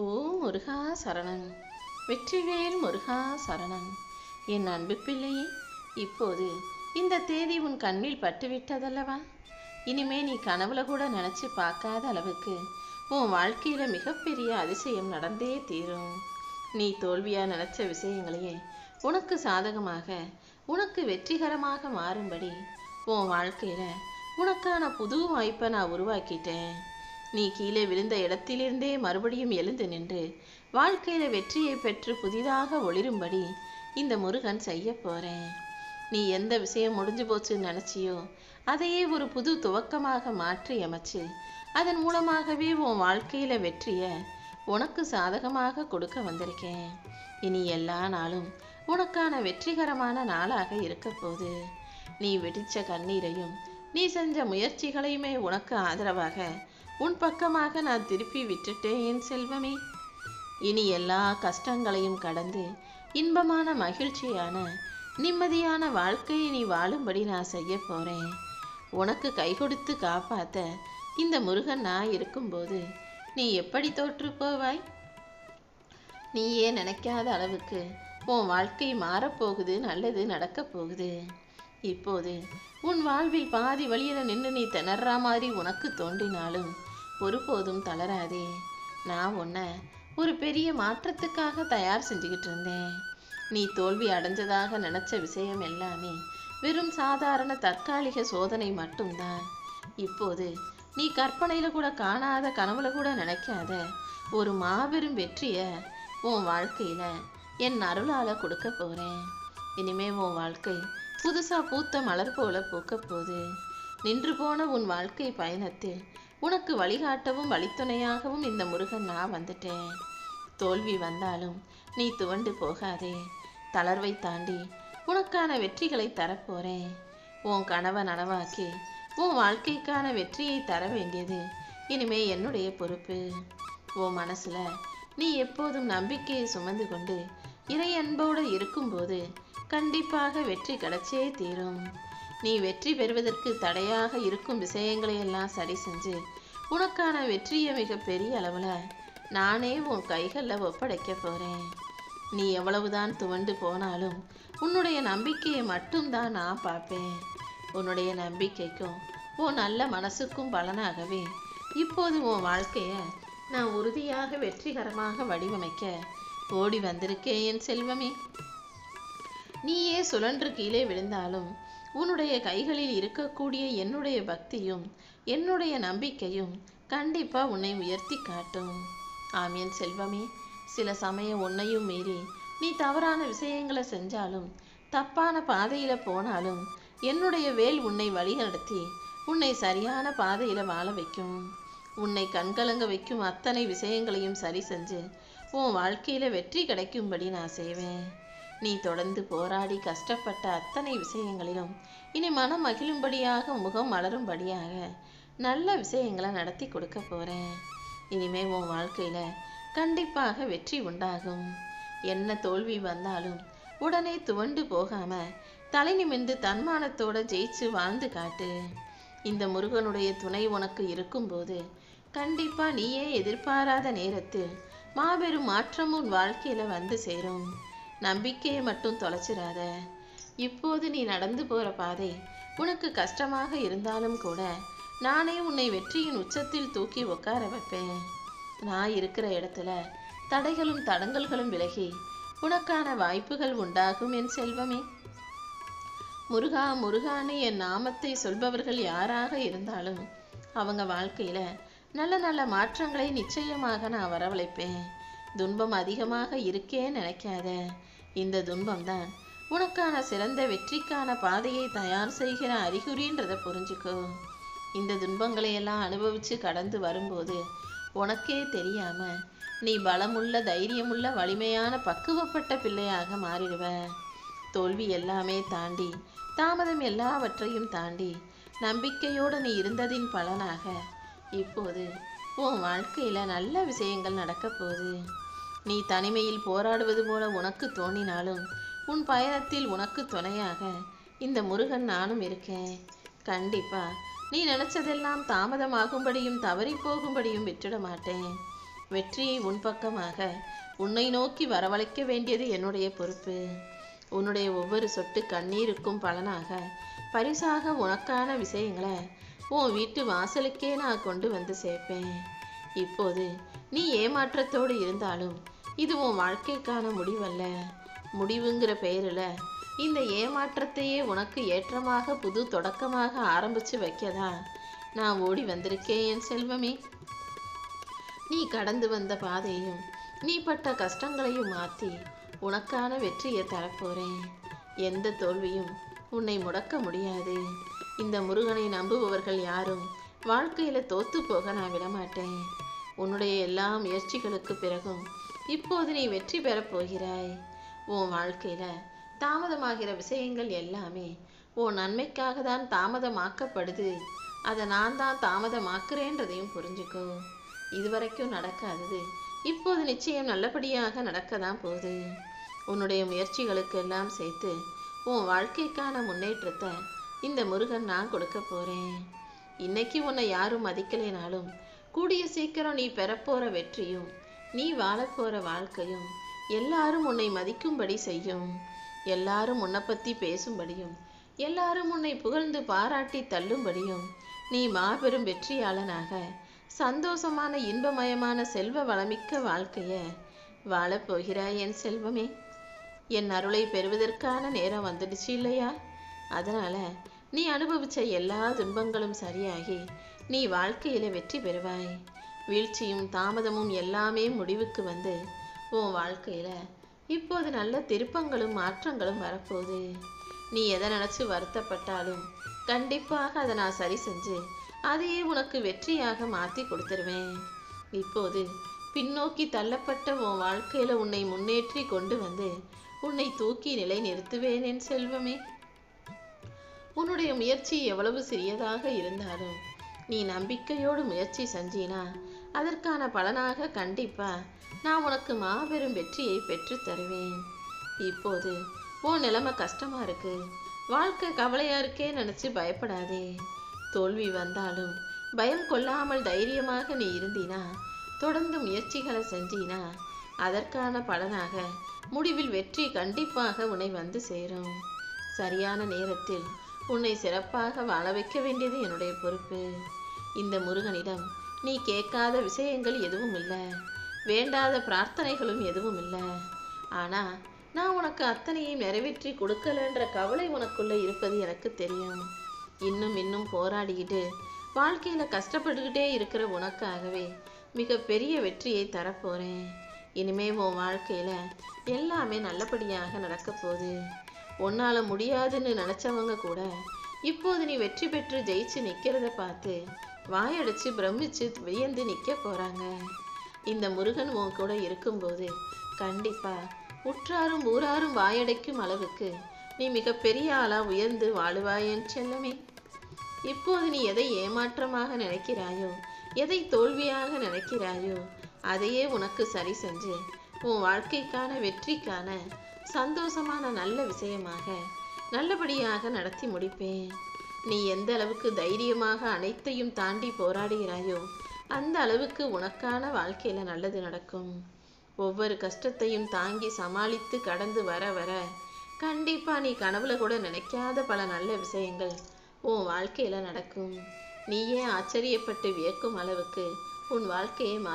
ஓ முருகா சரணன் வெற்றிவேல் முருகா சரணன் என் அன்பு பிள்ளையே இப்போது இந்த தேதி உன் கண்ணில் பட்டுவிட்டதல்லவா? இனிமே நீ கனவுல கூட நினைச்சு பார்க்காத அளவுக்கு உன் வாழ்க்கையில மிகப்பெரிய அதிசயம் நடந்தே தீரும். நீ தோல்வியா நினைச்ச விஷயங்களையே உனக்கு சாதகமாக உனக்கு வெற்றிகரமாக மாறும்படி உன் வாழ்க்கையில உனக்கான புது வாய்ப்பை நான் உருவாக்கிட்டேன். நீ கீழே விழுந்த இடத்திலிருந்தே மறுபடியும் எழுந்து நின்று வாழ்க்கையில வெற்றியை பெற்று புதிதாக ஒளிரும்படி இந்த முருகன் செய்ய போறேன். நீ எந்த விஷயம் முடிஞ்சு போச்சுன்னு நினைச்சியோ அதையே ஒரு புது துவக்கமாக மாற்றி அமைச்சு அதன் மூலமாகவே உன் வாழ்க்கையில வெற்றிய உனக்கு சாதகமாக கொடுக்க வந்திருக்கேன். இனி எல்லா நாளும் உனக்கான வெற்றிகரமான நாளாக இருக்க போகுது. நீ வெடிச்ச கண்ணீரையும் நீ செஞ்ச முயற்சிகளையுமே உனக்கு ஆதரவாக உன் பக்கமாக நான் திருப்பி விட்டுட்டேன் என் செல்வமே. இனி எல்லா கஷ்டங்களையும் கடந்து இன்பமான மகிழ்ச்சியான நிம்மதியான வாழ்க்கையை நீ வாழும்படி நான் செய்ய போகிறேன் உனக்கு கை கொடுத்து காப்பாற்ற இந்த முருகன் நான் இருக்கும்போது நீ எப்படி தோற்று போவாய்? நீயே நினைக்காத அளவுக்கு உன் வாழ்க்கை மாறப்போகுது நல்லது நடக்கப் போகுது. இப்போது உன் வாழ்வில் பாதி வழியில் நின்று நீ திணறா மாதிரி உனக்கு தோன்றினாலும் ஒருபோதும் தளராதே. நான் உன்னை ஒரு பெரிய மாற்றத்துக்காக தயார் செஞ்சுக்கிட்டு இருந்தேன். நீ தோல்வி அடைஞ்சதாக நினைச்ச விஷயம் எல்லாமே வெறும் சாதாரண தற்காலிக சோதனை மட்டும்தான். இப்போது நீ கற்பனையில கூட காணாத கனவுல கூட நினைக்காத ஒரு மாபெரும் வெற்றிய உன் வாழ்க்கையில என் அருளால கொடுக்க போறேன். இனிமே உன் வாழ்க்கை புதுசா பூத்த மலர் போல பூக்க போகுது. நின்று போன உன் வாழ்க்கை பயணத்தில் உனக்கு வழிகாட்டவும் வழித்துணையாகவும் இந்த முருகன் நான் வந்துட்டேன். தோல்வி வந்தாலும் நீ துவண்டு போகாதே. தளர்வை தாண்டி உனக்கான வெற்றிகளை தரப்போறேன். உன் கனவை நனவாக்கி உன் வாழ்க்கைக்கான வெற்றியை தர வேண்டியது இனிமே என்னுடைய பொறுப்பு. உன் மனசுல நீ எப்போதும் நம்பிக்கையை சுமந்து கொண்டு இறை அன்போடு இருக்கும்போது கண்டிப்பாக வெற்றி கிடைச்சே தீரும். நீ வெற்றி பெறுவதற்கு தடையாக இருக்கும் விஷயங்களை எல்லாம் சரி செஞ்சு உனக்கான வெற்றியை மிக பெரிய அளவில் நானே உன் கைகளில் ஒப்படைக்க போகிறேன் நீ எவ்வளவுதான் துவண்டு போனாலும் உன்னுடைய நம்பிக்கையை மட்டும்தான் நான் பார்ப்பேன். உன்னுடைய நம்பிக்கைக்கும் உன் நல்ல மனசுக்கும் பலனாகவே இப்போது உன் வாழ்க்கையை நான் உறுதியாக வெற்றிகரமாக வடிவமைக்க ஓடி வந்திருக்கேன் என் செல்வமே. நீயே சுழன்று கீழே விழுந்தாலும் உன்னுடைய கைகளில் இருக்கக்கூடிய என்னுடைய பக்தியும் என்னுடைய நம்பிக்கையும் கண்டிப்பா உன்னை உயர்த்தி காட்டும். ஆமியன் செல்வமே. சில சமயம் உன்னையும் மீறி நீ தவறான விஷயங்களை செஞ்சாலும் தப்பான பாதையில போனாலும் என்னுடைய வேல் உன்னை வழிநடத்தி உன்னை சரியான பாதையில வாழ வைக்கும். உன்னை கண்கலங்க வைக்கும் அத்தனை விஷயங்களையும் சரி செஞ்சு உன் வாழ்க்கையில வெற்றி கிடைக்கும்படி நான் செய்வேன். நீ தொடர்ந்து போராடி கஷ்டப்பட்ட அத்தனை விஷயங்களிலும் இனி மனம் மகிழும்படியாக முகம் மலரும்படியாக நல்ல விஷயங்களை நடத்தி கொடுக்க போறேன். இனிமே உன் வாழ்க்கையில கண்டிப்பாக வெற்றி உண்டாகும். என்ன தோல்வி வந்தாலும் உடனே துவண்டு போகாம தலை நிமிர்ந்து தன்மானத்தோட ஜெயிச்சு வாழ்ந்து காட்டு. இந்த முருகனுடைய துணை உனக்கு இருக்கும்போது கண்டிப்பா நீயே எதிர்பாராத நேரத்தில் மாபெரும் மாற்றம் உன் வாழ்க்கையில வந்து சேரும். நம்பிக்கையை மட்டும் தொலைச்சிடாத இப்போது நீ நடந்து போற பாதை உனக்கு கஷ்டமாக இருந்தாலும் கூட நானே உன்னை வெற்றியின் உச்சத்தில் தூக்கி உட்கார வைப்பேன். நான் இருக்கிற இடத்துல தடைகளும் தடங்கல்களும் விலகி உனக்கான வாய்ப்புகள் உண்டாகும் என் செல்வமே. முருகா முருகான்னு என் நாமத்தை சொல்பவர்கள் யாராக இருந்தாலும் அவங்க வாழ்க்கையில நல்ல நல்ல மாற்றங்களை நிச்சயமாக நான் வரவழைப்பேன். துன்பம் அதிகமாக இருக்கேன்னு நினைக்காத. இந்த துன்பம் தான் உனக்கான சிறந்த வெற்றிக்கான பாதையை தயார் செய்கிற அறிகுறின்றதை புரிஞ்சுக்கோ. இந்த துன்பங்களை எல்லாம் அனுபவிச்சு கடந்து வரும்போது உனக்கே தெரியாம நீ பலமுள்ள தைரியமுள்ள வலிமையான பக்குவப்பட்ட பிள்ளையாக மாறிடுவ. தோல்வி எல்லாமே தாண்டி தாமதம் எல்லாவற்றையும் தாண்டி நம்பிக்கையோடு நீ இருந்ததின் பலனாக இப்போது உன் வாழ்க்கையில் நல்ல விஷயங்கள் நடக்கப் போகுது. நீ தனிமையில் போராடுவது போல உனக்கு தோணினாலும் உன் பயணத்தில் உனக்கு துணையாக இந்த முருகன் நானும் இருக்கேன். கண்டிப்பா நீ நினைச்சதெல்லாம் தாமதமாகும்படியும் தவறி போகும்படியும் விட்டுட மாட்டேன். வெற்றியை உன் பக்கமாக உன்னை நோக்கி வரவழைக்க வேண்டியது என்னுடைய பொறுப்பு. உன்னுடைய ஒவ்வொரு சொட்டு கண்ணீருக்கும் பலனாக பரிசாக உனக்கான விஷயங்களை உன் வீட்டு வாசலுக்கே நான் கொண்டு வந்து சேர்ப்பேன். இப்போது நீ ஏமாற்றத்தோடு இருந்தாலும் இது உன் வாழ்க்கைக்கான முடிவல்ல. முடிவுங்கிற பெயரில் இந்த ஏமாற்றத்தையே உனக்கு ஏற்றமாக புது தொடக்கமாக ஆரம்பித்து வைக்கதா? நான் ஓடி வந்திருக்கேன் என் செல்வமே. நீ கடந்து வந்த பாதையும் நீ பட்ட கஷ்டங்களையும் மாற்றி உனக்கான வெற்றியை தரப்போறேன். எந்த தோல்வியும் உன்னை முடக்க முடியாது. இந்த முருகனை நம்புபவர்கள் யாரும் வாழ்க்கையில் தோத்து போக நான் விடமாட்டேன். உன்னுடைய எல்லா முயற்சிகளுக்கு பிறகும் இப்போது நீ வெற்றி பெறப் போகிறாய். உன் வாழ்க்கையில தாமதமாகிற விஷயங்கள் எல்லாமே உன் நன்மைக்காக தான் தாமதமாக்கப்படுது. அதை நான் தான் தாமதமாக்குறேன்றதையும் புரிஞ்சுக்கோ. இதுவரைக்கும் நடக்காதது இப்போது நிச்சயம் நல்லபடியாக நடக்க தான் போகுது. உன்னுடைய முயற்சிகளுக்கு எல்லாம் சேர்த்து உன் வாழ்க்கைக்கான முன்னேற்றத்தை இந்த முருகன் நான் கொடுக்க போறேன். இன்னைக்கு உன்னை யாரும் மதிக்கலைனாலும் கூடிய சீக்கிரம் நீ பெறப்போற வெற்றியும் நீ வாழப்போற வாழ்க்கையும் எல்லாரும் உன்னை மதிக்கும்படி செய்யும். எல்லாரும் உன்னை பத்தி பேசும்படியும் எல்லாரும் உன்னை புகழ்ந்து பாராட்டி தள்ளும்படியும் நீ மாபெரும் வெற்றியாளனாக சந்தோஷமான இன்பமயமான செல்வ வளமிக்க வாழ்க்கைய வாழப் போகிறாய் என் செல்வமே? என் அருளை பெறுவதற்கான நேரம் வந்துடுச்சு இல்லையா? அதனால நீ அனுபவிச்ச எல்லா துன்பங்களும் சரியாகி நீ வாழ்க்கையில வெற்றி பெறுவாய். வீழ்ச்சியும் தாமதமும் எல்லாமே முடிவுக்கு வந்து உன் வாழ்க்கையில இப்போது நல்ல திருப்பங்களும் மாற்றங்களும் வரப்போகுது. நீ எதை நினைச்சு வருத்தப்பட்டாலும் கண்டிப்பாக அதை நான் சரி செஞ்சு அதையே உனக்கு வெற்றியாக மாற்றி கொடுத்துருவேன். இப்போது பின்னோக்கி தள்ளப்பட்ட உன் வாழ்க்கையில உன்னை முன்னேற்றி கொண்டு வந்து உன்னை தூக்கி நிலை நிறுத்துவேன் என் செல்வமே. உன்னுடைய முயற்சி எவ்வளவு சிறியதாக இருந்தாலும் நீ நம்பிக்கையோடு முயற்சி செஞ்சீனா அதற்கான பலனாக கண்டிப்பா நான் உனக்கு மாபெரும் வெற்றியை பெற்றுத் தருவேன். இப்போது உன் நிலைமை கஷ்டமா இருக்கு. வாழ்க்கை கவலையா இருக்கே நினைச்சு பயப்படாதே. தோல்வி வந்தாலும் பயம் கொள்ளாமல் தைரியமாக நீ இருந்தினா தொடர்ந்து முயற்சிகளை செஞ்சினா அதற்கான பலனாக முடிவில் வெற்றி கண்டிப்பாக உன்னை வந்து சேரும். சரியான நேரத்தில் உன்னை சிறப்பாக வாழ வைக்க வேண்டியது என்னுடைய பொறுப்பு. இந்த முருகனிடம் நீ கேட்காத விஷயங்கள் எதுவும் இல்லை. வேண்டாத பிரார்த்தனைகளும் எதுவும் இல்லை. ஆனா நான் உனக்கு அத்தனையும் நிறைவேற்றி கொடுக்கலன்ற கவலை உனக்குள்ள இருப்பது எனக்கு தெரியும். இன்னும் இன்னும் போராடிக்கிட்டு வாழ்க்கையில கஷ்டப்பட்டுக்கிட்டே இருக்கிற உனக்காகவே மிக பெரிய வெற்றியை தரப்போகிறேன் இனிமே உன் வாழ்க்கையில எல்லாமே நல்லபடியாக நடக்க போகுது. உன்னால முடியாதுன்னு நினச்சவங்க கூட இப்போது நீ வெற்றி பெற்று ஜெயிச்சு நிக்கிறத பார்த்து வாயடிச்சு பிரமிச்சு வியந்து நிற்க போறாங்க. இந்த முருகன் உன் கூட இருக்கும்போது கண்டிப்பா உற்றாரும் ஊராரும் வாயடைக்கும் அளவுக்கு நீ மிக பெரிய ஆளா உயர்ந்து வாழுவாயன் செல்லமே. இப்போது நீ எதை ஏமாற்றமாக நினைக்கிறாயோ எதை தோல்வியாக நினைக்கிறாயோ அதையே உனக்கு சரி செஞ்சு உன் வாழ்க்கைக்கான வெற்றிக்கான சந்தோஷமான நல்ல விஷயமாக நல்லபடியாக நடத்தி முடிப்பேன். நீ எந்த அளவுக்கு தைரியமாக அனைத்தையும் தாண்டி போராடுகிறாயோ அந்த அளவுக்கு உனக்கான வாழ்க்கையில நல்லது நடக்கும். ஒவ்வொரு கஷ்டத்தையும் தாங்கி சமாளித்து கடந்து வர வர. கண்டிப்பா நீ கனவுல கூட நினைக்காத பல நல்ல விஷயங்கள் உன் வாழ்க்கையில நடக்கும். நீயே ஆச்சரியப்பட்டு வியக்கும் அளவுக்கு உன் வாழ்க்கையை மா